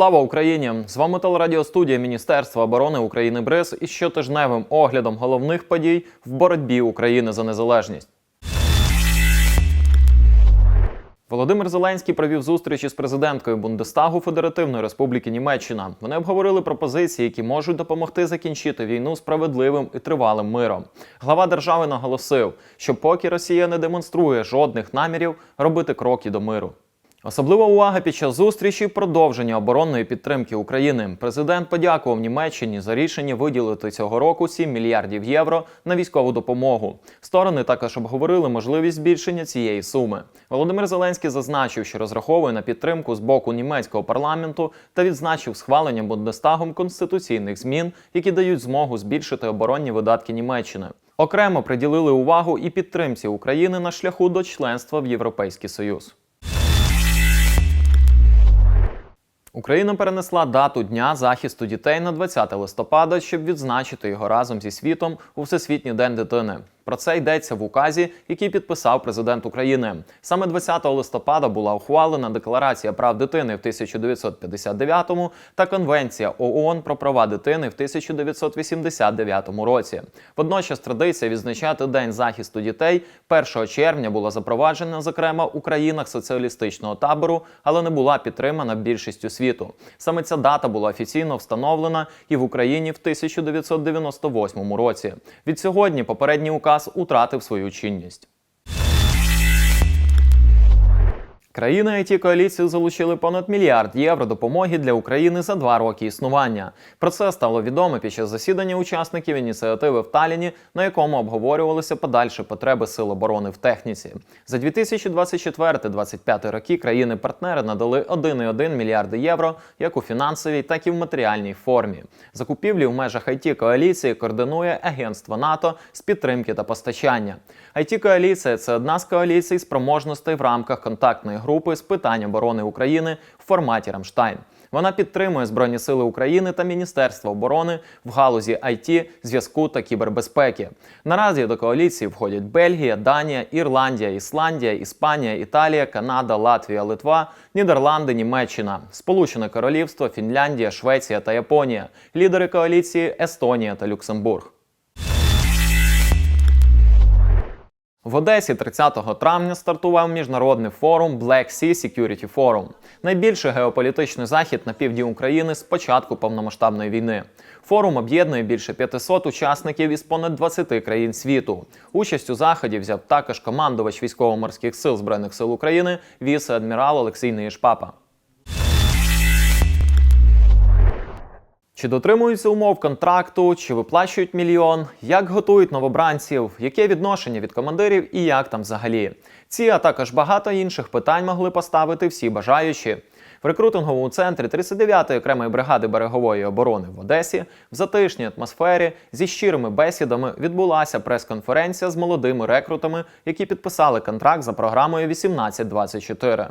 Слава Україні! З вами телерадіостудія Міністерства оборони України БРИЗ із щотижневим оглядом головних подій в боротьбі України за незалежність. Володимир Зеленський провів зустріч із президенткою Бундестагу Федеративної Республіки Німеччина. Вони обговорили пропозиції, які можуть допомогти закінчити війну справедливим і тривалим миром. Глава держави наголосив, що поки Росія не демонструє жодних намірів робити кроки до миру. Особлива увага під час зустрічі продовження оборонної підтримки України. Президент подякував Німеччині за рішення виділити цього року 7 мільярдів євро на військову допомогу. Сторони також обговорили можливість збільшення цієї суми. Володимир Зеленський зазначив, що розраховує на підтримку з боку німецького парламенту та відзначив схвалення Бундестагом конституційних змін, які дають змогу збільшити оборонні видатки Німеччини. Окремо приділили увагу і підтримці України на шляху до членства в Європейський Союз. Україна перенесла дату Дня захисту дітей на 20 листопада, щоб відзначити його разом зі світом у Всесвітній день дитини. Про це йдеться в указі, який підписав президент України. Саме 20 листопада була ухвалена Декларація прав дитини в 1959 та Конвенція ООН про права дитини в 1989 році. Водночас традиція відзначати День захисту дітей 1 червня була запроваджена, зокрема у країнах соціалістичного табору, але не була підтримана більшістю світу. Саме ця дата була офіційно встановлена і в Україні в 1998 році. Від сьогодні попередній указ утратив свою чинність. Країни it коаліції залучили понад мільярд євро допомоги для України за два роки існування. Про це стало відомо під час засідання учасників ініціативи в Таліні, на якому обговорювалися подальші потреби сил оборони в техніці. За 2024-2025 роки країни-партнери надали 1,1 мільярди євро як у фінансовій, так і в матеріальній формі. Закупівлі в межах it коаліції координує Агентство НАТО з підтримки та постачання. it коаліція це одна з коаліцій спроможностей в рамках контактної групи з питань оборони України в форматі Рамштайн. Вона підтримує Збройні Сили України та Міністерство оборони в галузі IT, зв'язку та кібербезпеки. Наразі до коаліції входять Бельгія, Данія, Ірландія, Ісландія, Іспанія, Італія, Канада, Латвія, Литва, Нідерланди, Німеччина, Сполучене Королівство, Фінляндія, Швеція та Японія. Лідери коаліції Естонія та Люксембург. В Одесі 30 травня стартував міжнародний форум Black Sea Security Forum. Найбільший геополітичний захід на півдні України з початку повномасштабної війни. Форум об'єднує більше 500 учасників із понад 20 країн світу. Участь у заході взяв також командувач військово-морських сил збройних сил України, віце-адмірал Олексій Неїшпапа. Чи дотримуються умов контракту, чи виплачують мільйон, як готують новобранців, яке відношення від командирів і як там взагалі? Ці, а також багато інших питань могли поставити всі бажаючі. В рекрутинговому центрі 39-ї окремої бригади берегової оборони в Одесі в затишній атмосфері зі щирими бесідами відбулася прес-конференція з молодими рекрутами, які підписали контракт за програмою 1824.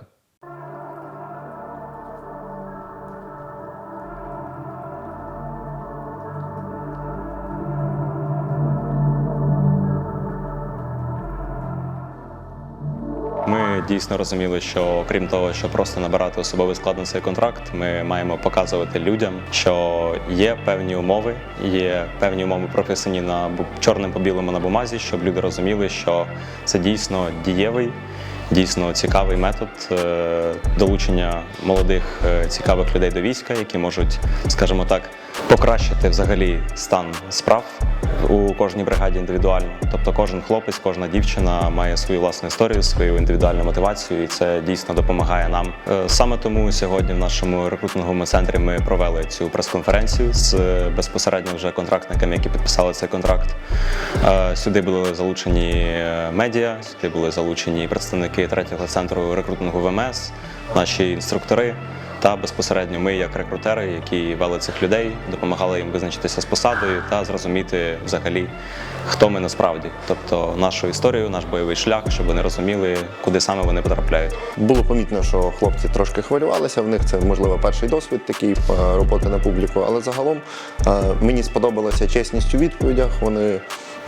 Дійсно розуміли, що крім того, що просто набирати особовий склад на цей контракт, ми маємо показувати людям, що є певні умови, є певні умови прописані на чорним по білому на бумазі, щоб люди розуміли, що це дійсно дієвий. Дійсно цікавий метод е, долучення молодих е, цікавих людей до війська, які можуть, скажімо так, покращити взагалі стан справ у кожній бригаді індивідуально. Тобто кожен хлопець, кожна дівчина має свою власну історію, свою індивідуальну мотивацію, і це дійсно допомагає нам. Е, Саме тому сьогодні в нашому рекрутинговому центрі ми провели цю прес-конференцію з е, безпосередньо вже контрактниками, які підписали цей контракт. Е, Сюди були залучені медіа, сюди були залучені представники третього центру рекрутингу ВМС, наші інструктори. Та безпосередньо ми, як рекрутери, які вели цих людей, допомагали їм визначитися з посадою та зрозуміти взагалі, хто ми насправді, тобто нашу історію, наш бойовий шлях, щоб вони розуміли, куди саме вони потрапляють. Було помітно, що хлопці трошки хвилювалися. В них це можливо перший досвід такий е, роботи на публіку. Але загалом е, мені сподобалася чесність у відповідях. Вони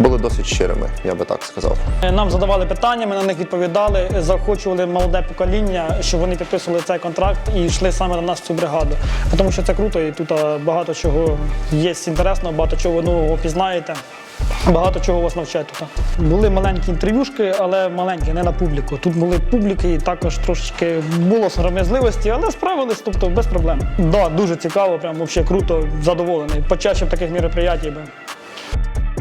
були досить щирими, я би так сказав. Нам задавали питання, ми на них відповідали, заохочували молоде покоління, щоб вони підписували цей контракт і йшли саме на нас в цю бригаду. Тому що це круто, і тут багато чого є інтересного, багато чого нового пізнаєте. Багато чого вас навчать тут. Були маленькі інтерв'юшки, але маленькі, не на публіку. Тут були публіки, і також трошечки було сором'язливості, але справились, тобто без проблем. Да, дуже цікаво, прям взагалі круто, задоволений. Почаще таких мероприятій би.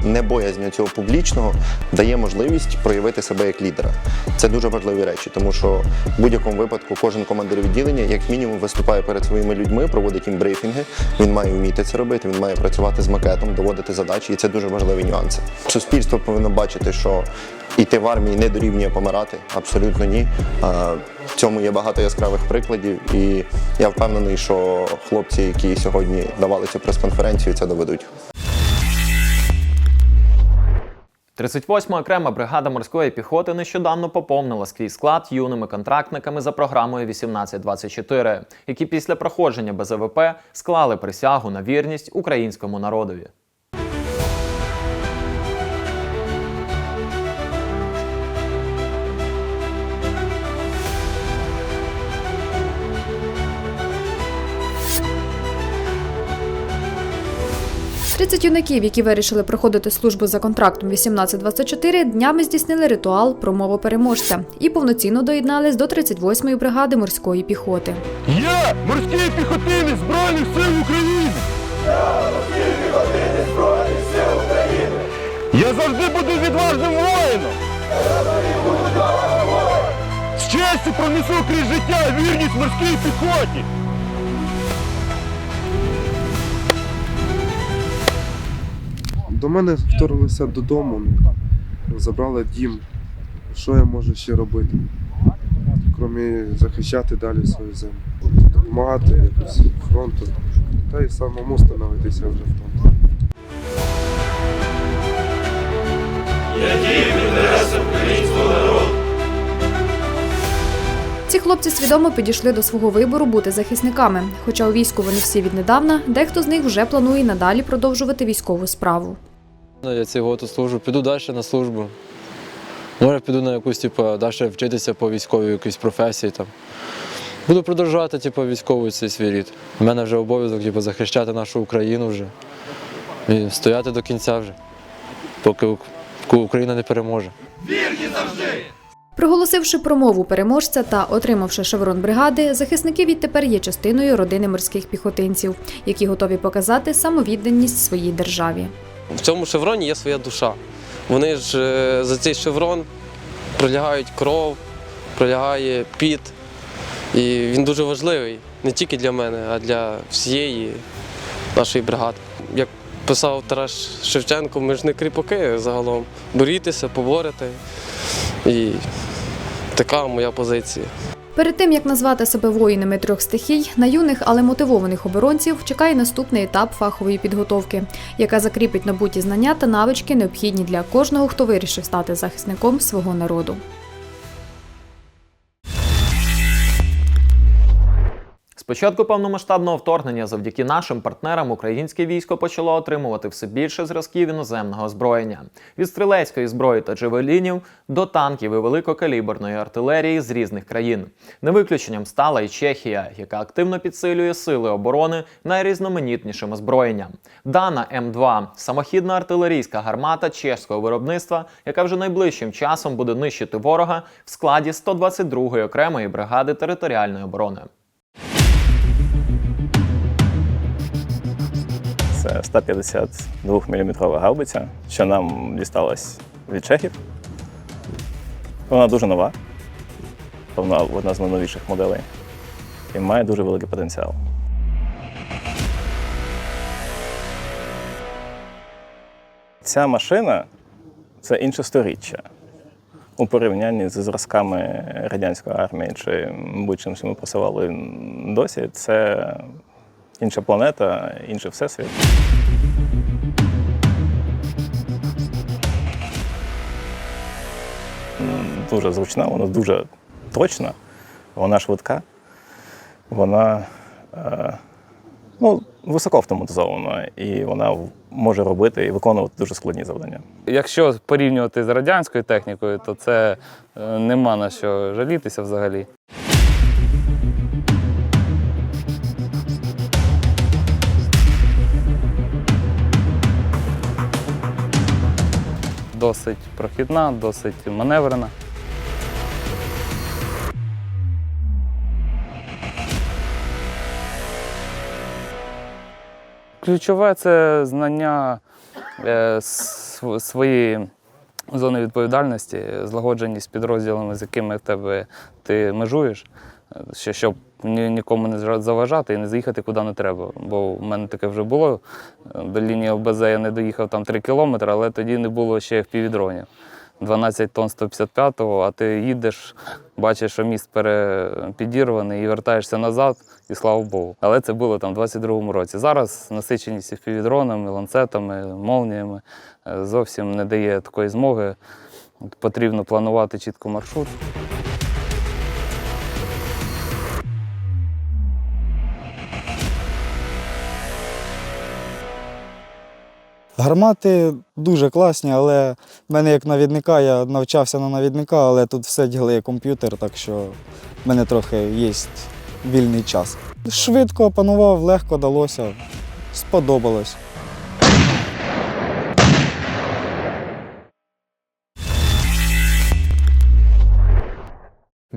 Небоязнь цього публічного дає можливість проявити себе як лідера. Це дуже важливі речі, тому що в будь-якому випадку кожен командир відділення, як мінімум, виступає перед своїми людьми, проводить їм брифінги. Він має вміти це робити, він має працювати з макетом, доводити задачі, і це дуже важливі нюанси. Суспільство повинно бачити, що іти в армії не дорівнює помирати. Абсолютно ні. В цьому є багато яскравих прикладів, і я впевнений, що хлопці, які сьогодні давали цю прес-конференцію, це доведуть. 38-ма окрема бригада морської піхоти нещодавно поповнила свій склад юними контрактниками за програмою 1824, які після проходження БЗВП склали присягу на вірність українському народові. – 30 юнаків, які вирішили проходити службу за контрактом 1824, днями здійснили ритуал промову переможця і повноцінно доєднались до 38-ї бригади морської піхоти. Я морський піхотинець Збройних сил України. Я морський піхотинець Збройних сил України. Я завжди буду відважним воїном. З честю пронесу крізь життя вірність морській піхоті. До мене вторглися додому, забрали дім. Що я можу ще робити? Крім захищати далі свою землю. Допомагати якось фронту. Та й самому становитися вже фронтом. Ці хлопці свідомо підійшли до свого вибору бути захисниками. Хоча у війську вони всі віднедавна, дехто з них вже планує надалі продовжувати військову справу. Ну, Я цього тут служу, піду далі на службу. Може, піду на якусь, типу, далі вчитися по військовій якійсь професії. Там. Буду продовжувати типу, військовий цей свій рід. У мене вже обов'язок типу, захищати нашу Україну вже. І стояти до кінця вже, поки Україна не переможе. Вірні завжди! Проголосивши промову переможця та отримавши шеврон бригади, захисники відтепер є частиною родини морських піхотинців, які готові показати самовідданість своїй державі. В цьому шевроні є своя душа. Вони ж е, за цей шеврон пролягають кров, пролягає піт. І він дуже важливий не тільки для мене, а для всієї нашої бригади. Як писав Тарас Шевченко, ми ж не кріпаки загалом. Борітеся, поборете. І така моя позиція. Перед тим як назвати себе воїнами трьох стихій, на юних, але мотивованих оборонців чекає наступний етап фахової підготовки, яка закріпить набуті знання та навички, необхідні для кожного, хто вирішив стати захисником свого народу. Початку повномасштабного вторгнення завдяки нашим партнерам українське військо почало отримувати все більше зразків іноземного озброєння від стрілецької зброї та джевелінів до танків і великокаліберної артилерії з різних країн. Не виключенням стала і Чехія, яка активно підсилює сили оборони найрізноманітнішим озброєнням. Дана М2 самохідна артилерійська гармата чеського виробництва, яка вже найближчим часом буде нищити ворога в складі 122-ї окремої бригади територіальної оборони. Це 152 мм гаубиця, що нам дісталась від чехів. Вона дуже нова, вона одна з найновіших моделей і має дуже великий потенціал. Ця машина це інше сторіччя у порівнянні з зразками радянської армії чи будь-чим, що ми просували досі. Це інша планета, інший всесвіт. Дуже зручна, вона дуже точна, вона швидка, вона е, ну, високо автоматизована, і вона може робити і виконувати дуже складні завдання. Якщо порівнювати з радянською технікою, то це е, нема на що жалітися взагалі. Досить прохідна, досить маневрена. Ключове це знання е, своєї зони відповідальності, злагодженість з підрозділами, з якими тебе ти межуєш, щоб ні, нікому не заважати і не заїхати куди не треба. Бо в мене таке вже було. До лінії ЛБЗ я не доїхав там 3 кілометри, але тоді не було ще впівдронів. 12 тонн 155-го, а ти їдеш, бачиш, що міст пере- підірваний і вертаєшся назад, і слава Богу. Але це було там в 22-му році. Зараз насиченість впівдронами, ланцетами, молніями е, зовсім не дає такої змоги. Потрібно планувати чітко маршрут. Гармати дуже класні, але в мене як навідника, я навчався на навідника, але тут все ділає комп'ютер, так що в мене трохи є вільний час. Швидко опанував, легко далося, сподобалось.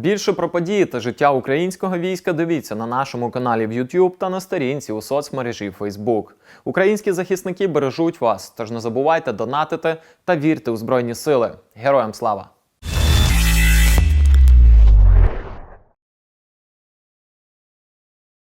Більше про події та життя українського війська дивіться на нашому каналі в YouTube та на сторінці у соцмережі Facebook. Українські захисники бережуть вас, тож не забувайте донатити та вірте у Збройні Сили. Героям слава!